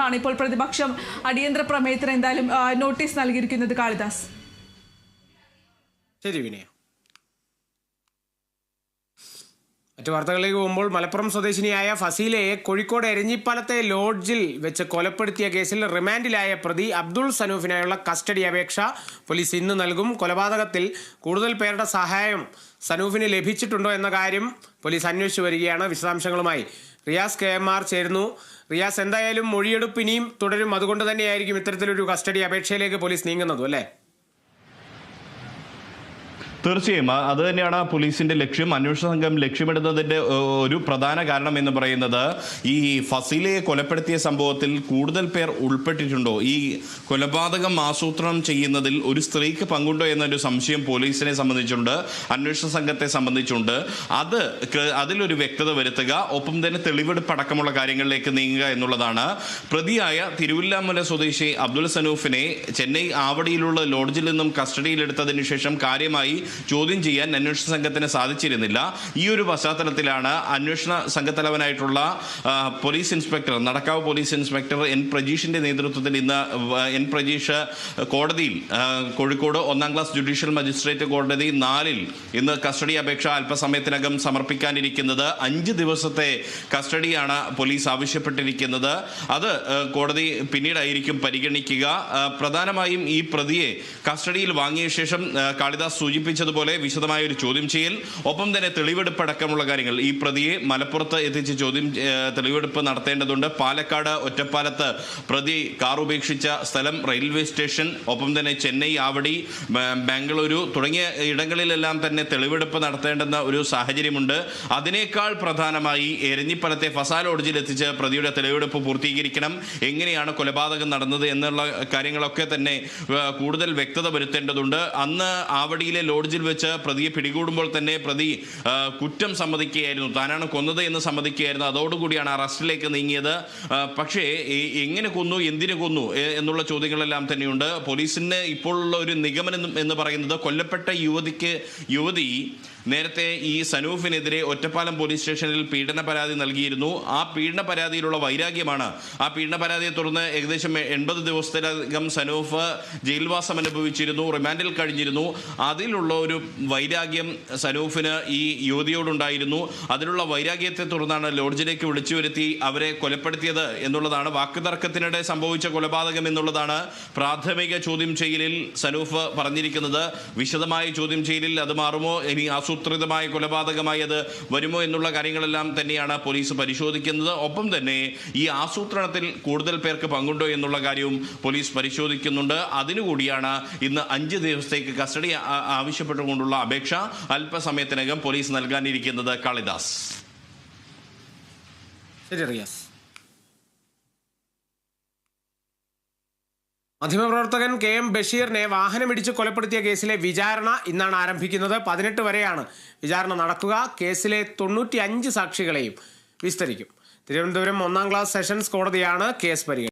അതുകൊണ്ടാണ് ഇപ്പോൾ പ്രതിപക്ഷം അടിയന്തര പ്രമേയത്തിന് എന്തായാലും നോട്ടീസ് നൽകിയിരിക്കുന്നത് കാളിദാസ്. ശരി വിനയ. മറ്റു വാർത്തകളിലേക്ക് പോകുമ്പോൾ മലപ്പുറം സ്വദേശിനിയായ ഫസീലയെ കോഴിക്കോട് എരഞ്ഞിപ്പാലത്തെ ലോഡ്ജിൽ വെച്ച് കൊലപ്പെടുത്തിയ കേസിൽ റിമാൻഡിലായ പ്രതി അബ്ദുൾ സനൂഫിനായുള്ള കസ്റ്റഡി അപേക്ഷ പോലീസ് ഇന്ന് നൽകും. കൊലപാതകത്തിൽ കൂടുതൽ പേരുടെ സഹായം സനൂഫിന് ലഭിച്ചിട്ടുണ്ടോ എന്ന കാര്യം പോലീസ് അന്വേഷിച്ചു വരികയാണ് വിശദാംശങ്ങളുമായി. റിയാസ് കെ എം ആർ ചേരുന്നു. റിയാസ് എന്തായാലും മൊഴിയെടുപ്പ് ഇനിയും തുടരും. അതുകൊണ്ട് തന്നെയായിരിക്കും ഇത്തരത്തിലൊരു കസ്റ്റഡി അപേക്ഷയിലേക്ക് പോലീസ് നീങ്ങുന്നതും അല്ലേ? തീർച്ചയായും. അത് തന്നെയാണ് പോലീസിന്റെ ലക്ഷ്യം. അന്വേഷണ സംഘം ലക്ഷ്യമിടുന്നതിന്റെ ഒരു പ്രധാന കാരണം എന്ന് പറയുന്നത് ഈ ഫസീലയെ കൊലപ്പെടുത്തിയ സംഭവത്തിൽ കൂടുതൽ പേർ ഉൾപ്പെട്ടിട്ടുണ്ടോ? ഈ കൊലപാതകം ആസൂത്രണം ചെയ്യുന്നതിൽ ഒരു സ്ത്രീക്ക് പങ്കുണ്ടോ എന്നൊരു സംശയം പോലീസിനെ സംബന്ധിച്ചുണ്ട് അന്വേഷണ സംഘത്തെ സംബന്ധിച്ചുണ്ട്. അത് അതിലൊരു വ്യക്തത വരുത്തുക ഒപ്പം തന്നെ തെളിവെടുപ്പ് അടക്കമുള്ള കാര്യങ്ങളിലേക്ക് നീങ്ങുക എന്നുള്ളതാണ്. പ്രതിയായ തിരുവില്ലാമല സ്വദേശി അബ്ദുൽ സനൂഫിനെ ചെന്നൈ ആവടിയിലുള്ള ലോഡ്ജിൽ നിന്നും കസ്റ്റഡിയിലെടുത്തതിന് ശേഷം കാര്യമായി ചോദ്യം ചെയ്യാൻ അന്വേഷണ സംഘത്തിന് സാധിച്ചിരുന്നില്ല. ഈ ഒരു പശ്ചാത്തലത്തിലാണ് അന്വേഷണ സംഘത്തലവനായിട്ടുള്ള police inspector Nadakkavu police inspector N പ്രജീഷിന്റെ നേതൃത്വത്തിൽ ഇന്ന് എൻ പ്രജീഷ് കോടതിയിൽ കോഴിക്കോട് ഒന്നാം ക്ലാസ് ജുഡീഷ്യൽ മജിസ്ട്രേറ്റ് കോടതി നാലിൽ ഇന്ന് കസ്റ്റഡി അപേക്ഷ അല്പസമയത്തിനകം സമർപ്പിക്കാനിരിക്കുന്നത്. അഞ്ച് ദിവസത്തെ കസ്റ്റഡിയാണ് പോലീസ് ആവശ്യപ്പെട്ടിരിക്കുന്നത്. അത് കോടതി പിന്നീടായിരിക്കും പരിഗണിക്കുക. പ്രധാനമായും ഈ പ്രതിയെ കസ്റ്റഡിയിൽ വാങ്ങിയ ശേഷം കാളിദാസ് കാളിദാസ് സൂചിപ്പിച്ചതുപോലെ വിശദമായ ഒരു ചോദ്യം ചെയ്യൽ. ഒപ്പം തന്നെ തെളിവെടുപ്പ് അടക്കമുള്ള കാര്യങ്ങൾ. ഈ പ്രതിയെ മലപ്പുറത്ത് എത്തിച്ച് ചോദ്യം തെളിവെടുപ്പ് നടത്തേണ്ടതുണ്ട്. പാലക്കാട് ഒറ്റപ്പാലത്ത് പ്രതി കാർ ഉപേക്ഷിച്ച സ്ഥലം റെയിൽവേ സ്റ്റേഷൻ ഒപ്പം തന്നെ ചെന്നൈ ആവടി ബാംഗ്ലൂരു തുടങ്ങിയ ഇടങ്ങളിലെല്ലാം തന്നെ തെളിവെടുപ്പ് നടത്തേണ്ടുന്ന ഒരു സാഹചര്യമുണ്ട്. അതിനേക്കാൾ പ്രധാനമായി എരഞ്ഞിപ്പലത്തെ ഫസാ ലോഡ്ജിൽ എത്തിച്ച് പ്രതിയുടെ തെളിവെടുപ്പ് പൂർത്തീകരിക്കണം. എങ്ങനെയാണ് കൊലപാതകം നടന്നത് എന്നുള്ള കാര്യങ്ങളൊക്കെ തന്നെ കൂടുതൽ വ്യക്തത വരുത്തേണ്ടതുണ്ട്. അന്ന് ആവടിയിലെ ലോഡ്ജിൽ വെച്ച് പ്രതിയെ പിടികൂടുമ്പോൾ തന്നെ പ്രതി കുറ്റം സമ്മതിക്കുകയായിരുന്നു. താനാണ് കൊന്നത് എന്ന് സമ്മതിക്കുകയായിരുന്നു. അതോടുകൂടിയാണ് അറസ്റ്റിലേക്ക് നീങ്ങിയത്. പക്ഷേ എങ്ങനെ കൊന്നു എന്തിനു കൊന്നു എന്നുള്ള ചോദ്യങ്ങളെല്ലാം തന്നെയുണ്ട്. പോലീസിന് ഇപ്പോഴുള്ള ഒരു നിഗമനം എന്ന് പറയുന്നത് കൊല്ലപ്പെട്ട യുവതിക്ക് യുവതി നേരത്തെ ഈ സനൂഫിനെതിരെ ഒറ്റപ്പാലം പോലീസ് സ്റ്റേഷനിൽ പീഡന പരാതി നൽകിയിരുന്നു. ആ പീഡന പരാതിയിലുള്ള വൈരാഗ്യമാണ്. ആ പീഡന പരാതിയെ തുടർന്ന് ഏകദേശം എൺപത് ദിവസത്തിലധികം സനൂഫ് ജയിൽവാസം അനുഭവിച്ചിരുന്നു റിമാൻഡിൽ കഴിഞ്ഞിരുന്നു. അതിലുള്ള ഒരു വൈരാഗ്യം സനൂഫിന് ഈ യുവതിയോടുണ്ടായിരുന്നു. അതിലുള്ള വൈരാഗ്യത്തെ തുടർന്നാണ് ലോഡ്ജിലേക്ക് വിളിച്ചു വരുത്തി അവരെ കൊലപ്പെടുത്തിയത് എന്നുള്ളതാണ്. വാക്കുതർക്കത്തിനിടെ സംഭവിച്ച കൊലപാതകം എന്നുള്ളതാണ് പ്രാഥമിക ചോദ്യം ചെയ്യലിൽ സനൂഫ് പറഞ്ഞിരിക്കുന്നത്. വിശദമായ ചോദ്യം ചെയ്യലിൽ അത് മാറുമോ? ഇനി ആസൂത്രിതമായ കൊലപാതകമായി അത് വരുമോ എന്നുള്ള കാര്യങ്ങളെല്ലാം തന്നെയാണ് പോലീസ് പരിശോധിക്കുന്നത്. ഒപ്പം തന്നെ ഈ ആസൂത്രണത്തിൽ കൂടുതൽ പേർക്ക് പങ്കുണ്ടോ എന്നുള്ള കാര്യവും പോലീസ് പരിശോധിക്കുന്നുണ്ട്. അതിനുകൂടിയാണ് ഇന്ന് അഞ്ച് ദിവസത്തേക്ക് കസ്റ്റഡി ആവശ്യപ്പെട്ടുകൊണ്ടുള്ള അപേക്ഷ അല്പസമയത്തിനകം പോലീസ് നൽകാനിരിക്കുന്നത് കാളിദാസ്. ശരി മാധ്യമപ്രവർത്തകൻ കെ എം ബഷീറിനെ വാഹനമിടിച്ച് കൊലപ്പെടുത്തിയ കേസിലെ വിചാരണ ഇന്നാണ് ആരംഭിക്കുന്നത്. പതിനെട്ട് വരെയാണ് വിചാരണ നടക്കുക. കേസിലെ തൊണ്ണൂറ്റി അഞ്ച് സാക്ഷികളെയും വിസ്തരിക്കും. തിരുവനന്തപുരം ഒന്നാം ക്ലാസ് സെഷൻസ് കോടതിയാണ് കേസ് പരിഗണിക്കുന്നത്